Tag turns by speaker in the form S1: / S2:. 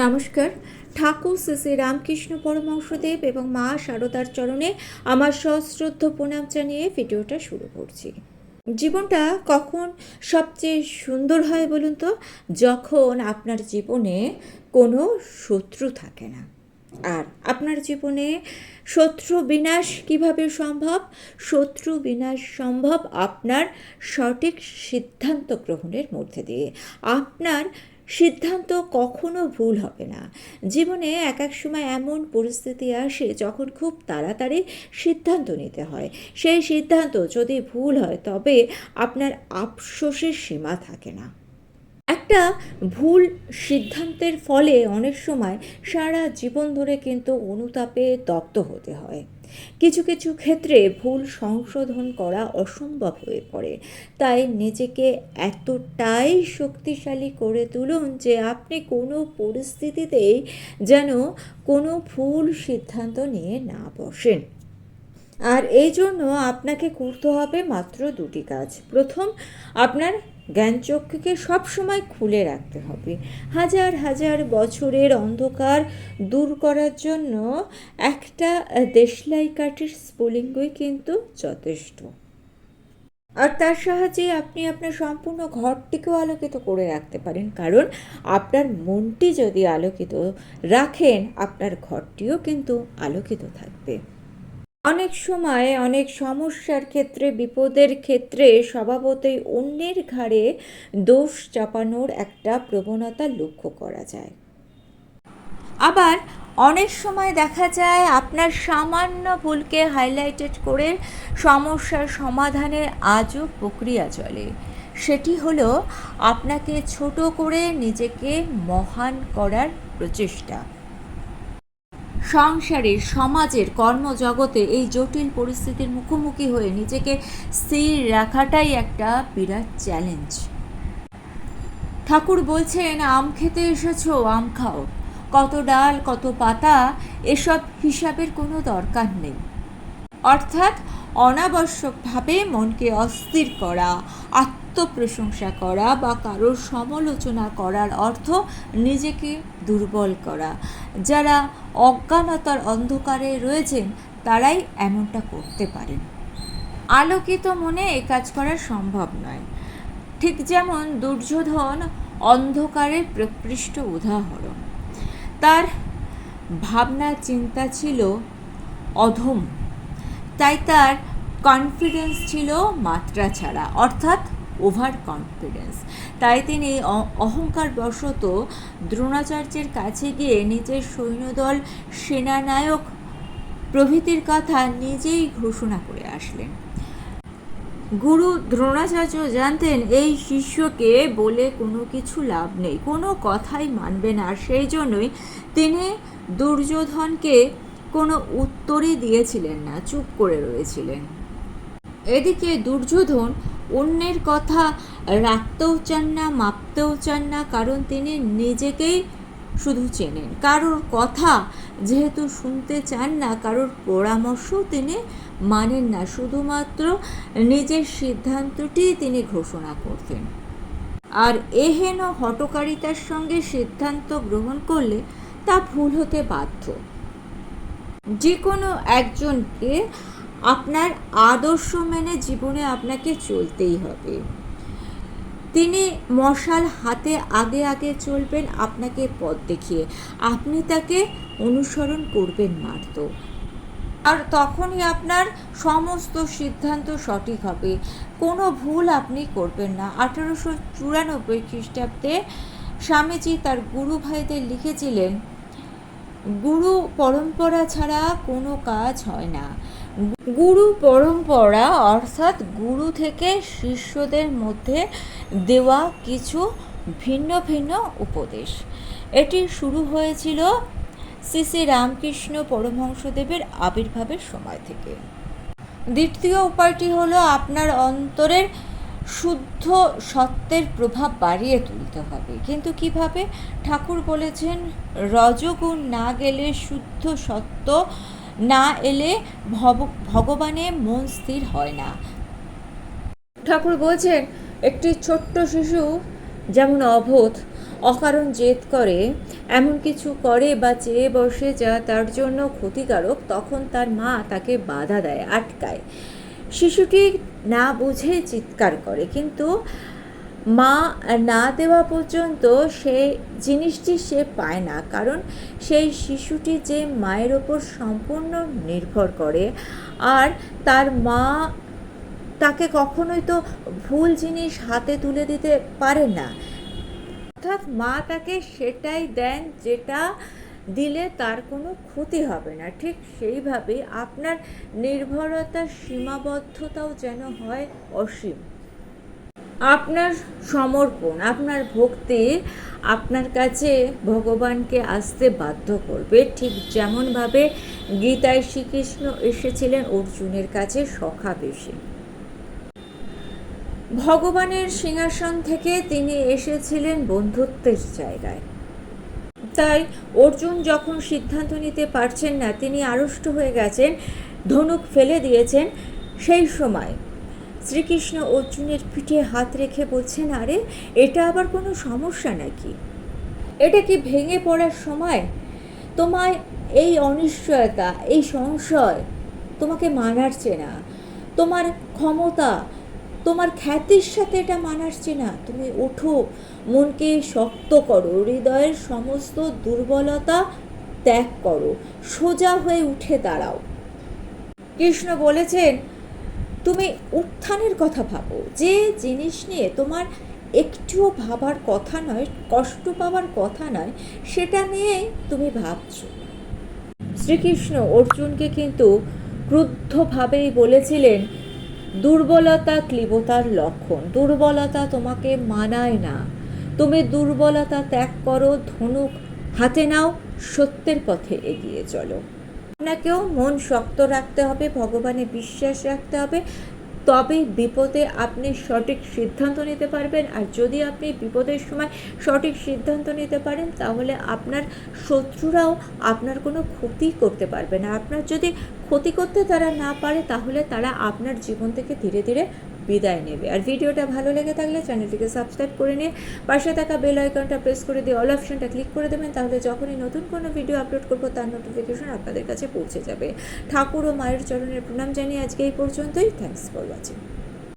S1: নমস্কার। ঠাকুর শ্রী শ্রী রামকৃষ্ণ পরমহংসদেব এবং মা শারদার চরণে আমার সশ্রদ্ধ প্রণাম জানিয়ে ভিডিওটা শুরু করছি। জীবনটা কখন সবচেয়ে সুন্দর হয় বলুন তো? যখন আপনার জীবনে কোনো শত্রু থাকে না। আর আপনার জীবনে শত্রু বিনাশ কীভাবে সম্ভব? শত্রু বিনাশ সম্ভব আপনার সঠিক সিদ্ধান্ত গ্রহণের মধ্যে দিয়ে। আপনার সিদ্ধান্ত কখনো ভুল হবে না। জীবনে এক এক সময় এমন পরিস্থিতি আসে যখন খুব তাড়াতাড়ি সিদ্ধান্ত নিতে হয়। সেই সিদ্ধান্ত যদি ভুল হয়, তবে আপনার আফসোসের সীমা থাকে না। একটা ভুল সিদ্ধান্তের ফলে অনেক সময় সারা জীবন ধরে কিন্তু অনুতাপে তপ্ত হতে হয়। কিছু কিছু ক্ষেত্রে ভুল সংশোধন করা অসম্ভব হয়ে পড়ে। তাই নিজেকে এতটাই শক্তিশালী করে তুলুন যে আপনি কোনো পরিস্থিতিতেই যেন কোনো ভুল সিদ্ধান্ত নিয়ে না বসেন। আর এই জন্য আপনাকে করতে হবে মাত্র দুটি কাজ। প্রথম, আপনার জ্ঞানচক্ষুকে সবসময় খুলে রাখতে হবে। হাজার হাজার বছরের অন্ধকার দূর করার জন্য একটা দেশলাই কাঠের স্ফুলিঙ্গই কিন্তু যথেষ্ট। আর তার সাহায্যে আপনি আপনার সম্পূর্ণ ঘরটিকেও আলোকিত করে রাখতে পারেন। কারণ আপনার মনটি যদি আলোকিত রাখেন, আপনার ঘরটিও কিন্তু আলোকিত থাকবে। অনেক সময় অনেক সমস্যার ক্ষেত্রে, বিপদের ক্ষেত্রে স্বভাবতই অন্যের ঘাড়ে দোষ চাপানোর একটা প্রবণতা লক্ষ্য করা যায়। আবার অনেক সময় দেখা যায় আপনার সামান্য ভুলকে হাইলাইটেড করে সমস্যার সমাধানের আজও প্রক্রিয়া চলে। সেটি হলো আপনাকে ছোট করে নিজেকে মহান করার প্রচেষ্টা। সংসারের, সমাজের কর্মজগতে এই জটিল পরিস্থিতির মুখোমুখি হয়ে নিজেকে স্থির রাখাটাই একটা বিরাট চ্যালেঞ্জ ঠাকুর বলছেন, আম খেতে এসেছ, আম খাও। কত ডাল, কত পাতা, এসব হিসাবের কোনো দরকার নেই। অর্থাৎ অনাবশ্যকভাবে মনকে অস্থির করা, আত্মপ্রশংসা করা বা কারোর সমালোচনা করার অর্থ নিজেকে দুর্বল করা। যারা অজ্ঞানতার অন্ধকারে রয়েছেন, তারাই এমনটা করতে পারেন। আলোকিত মনে এ কাজ করা সম্ভব নয়। ঠিক যেমন দুর্যোধন অন্ধকারের প্রকৃষ্ট উদাহরণ। তার ভাবনা চিন্তা ছিল অধম। তাই তার কনফিডেন্স ছিল মাত্রা ছাড়া, অর্থাৎ ওভার কনফিডেন্স তাই তিনি অহংকার বশত দ্রোণাচার্যের কাছে গিয়ে নিজের সৈন্যদল সেনানায়ক প্রভৃতির কথা নিজেই ঘোষণা করে আসলেন। গুরু দ্রোণাচার্য জানতেন এই শিষ্যকে বলে কোনো কিছু লাভ নেই, কোনো কথাই মানবে না। সেই জন্যই তিনি দুর্যোধনকে কোনো উত্তরই দিয়েছিলেন না, চুপ করে রয়েছিলেন। এদিকে দুর্যোধন অন্যের কথা রাখতেও চান না, মাপতেও চান না, কারণ তিনি নিজেকেই শুধু চেনেন। কারোর কথা যেহেতু শুনতে চান না, কারোর পরামর্শও তিনি মানেন না, শুধুমাত্র নিজের সিদ্ধান্তটি তিনি ঘোষণা করতেন। আর এহেন হটকারিতার সঙ্গে সিদ্ধান্ত গ্রহণ করলে তা ভুল হতে বাধ্য। যে কোনো একজনকে আপনার আদর্শ মেনে জীবনে আপনাকে চলতেই হবে। তিনি মশাল হাতে আগে আগে চলবেন, আপনাকে পথ দেখিয়ে। আপনি তাকে অনুসরণ করবেন মাত্র। আর তখনই আপনার সমস্ত সিদ্ধান্ত সঠিক হবে। কোনো ভুল আপনি করবেন না। আঠারোশো চুরানব্বই খ্রিস্টাব্দে স্বামীজি তার গুরু ভাইদের লিখেছিলেন গুরু পরম্পরা ছাড়া কোনো কাজ হয় না। গুরু পরম্পরা অর্থাৎ গুরু থেকে শিষ্যদের মধ্যে দেওয়া কিছু ভিন্ন ভিন্ন উপদেশ। এটি শুরু হয়েছিল শ্রী শ্রী রামকৃষ্ণ পরমহংসদেবের আবির্ভাবের সময় থেকে। দ্বিতীয় উপায়টি হলো আপনার অন্তরের শুদ্ধ সত্যের প্রভাব বাড়িয়ে তুলতে হবে। কিন্তু কীভাবে? ঠাকুর বলেছেন, রজগুণ না গেলে শুদ্ধ সত্য না এলে ভগবানে মন স্থির হয় না। ঠাকুর বলছেন, একটি ছোট্ট শিশু যেমন অবোধ, অকারণ জেদ করে, এমন কিছু করে বা চেয়ে বসে যা তার জন্য ক্ষতিকারক, তখন তার মা তাকে বাধা দেয়, আটকায়। শিশুটি না বুঝে চিৎকার করে। কিন্তু মা না দেওয়া পর্যন্ত সেই জিনিসটি সে পায় না। কারণ সেই শিশুটি যে মায়ের ওপর সম্পূর্ণ নির্ভর করে, আর তার মা তাকে কখনোই তো ভুল জিনিস হাতে তুলে দিতে পারে না। অর্থাৎ মা তাকে সেটাই দেন যেটা দিলে তার কোনো ক্ষতি হবে না। ঠিক সেইভাবে আপনার নির্ভরতার সীমাবদ্ধতাও যেন হয় অসীম। আপনার সমর্পণ, আপনার ভক্তি আপনার কাছে ভগবানকে আসতে বাধ্য করবে। ঠিক যেমনভাবে গীতায় শ্রীকৃষ্ণ এসেছিলেন অর্জুনের কাছে সখা বেশি ভগবানের সিংহাসন থেকে তিনি এসেছিলেন বন্ধুত্বের জায়গায়। তাই অর্জুন যখন সিদ্ধান্ত নিতে পারছেন না, তিনি আড়ষ্ট হয়ে গেছেন, ধনুক ফেলে দিয়েছেন সেই সময়। শ্রীকৃষ্ণ অর্জুনের পিঠে হাত রেখে বলছেন, আরে, এটা আবার কোনো সমস্যা নাকি? এটা কি ভেঙে পড়ার সময়? তোমায় এই অনিশ্চয়তা, এই সংশয় তোমাকে মানাচ্ছে না। তোমার ক্ষমতা তোমার খ্যাতির সাথে এটা মানাচ্ছে না। তুমি ওঠো, মনকে শক্ত করো, হৃদয়ের সমস্ত দুর্বলতা ত্যাগ করো, সোজা হয়ে উঠে দাঁড়াও। কৃষ্ণ বলেছেন, তুমি উত্থানের কথা ভাবো। যে জিনিস নিয়ে তোমার একটুও ভাবার কথা নয়, কষ্ট পাওয়ার কথা নয়, সেটা নিয়েই তুমি ভাবছ। শ্রীকৃষ্ণ অর্জুনকে কিন্তু ক্রুদ্ধভাবেই বলেছিলেন দুর্বলতা ক্লীবতার লক্ষণ। দুর্বলতা তোমাকে মানায় না। তুমি দুর্বলতা ত্যাগ করো, ধনুক হাতে নাও, সত্যের পথে এগিয়ে চলো। আপনাকেও মন শক্ত রাখতে হবে, ভগবানে বিশ্বাস রাখতে হবে। তবে বিপদে আপনি সঠিক সিদ্ধান্ত নিতে পারবেন। আর যদি আপনি বিপদের সময় সঠিক সিদ্ধান্ত নিতে পারেন, তাহলে আপনার শত্রুরাও আপনার কোনো ক্ষতি করতে পারবে না। আপনার যদি ক্ষতি করতে তারা না পারে, তাহলে তারা আপনার জীবন থেকে ধীরে ধীরে বিদায় নেবে। আর ভিডিওটা ভালো লেগে থাকলে চ্যানেলটিকে সাবস্ক্রাইব করে নিয়ে পাশে থাকা বেল আইকনটা প্রেস করে দিয়ে অল অপশনটা ক্লিক করে দেবেন, তাহলে যখনই নতুন কোনো ভিডিও আপলোড করব, তার নোটিফিকেশন আপনাদের কাছে পৌঁছে যাবে। ঠাকুর ও মায়ের চরণের প্রণাম জানিয়ে আজকে এই পর্যন্তই। Thanks for watching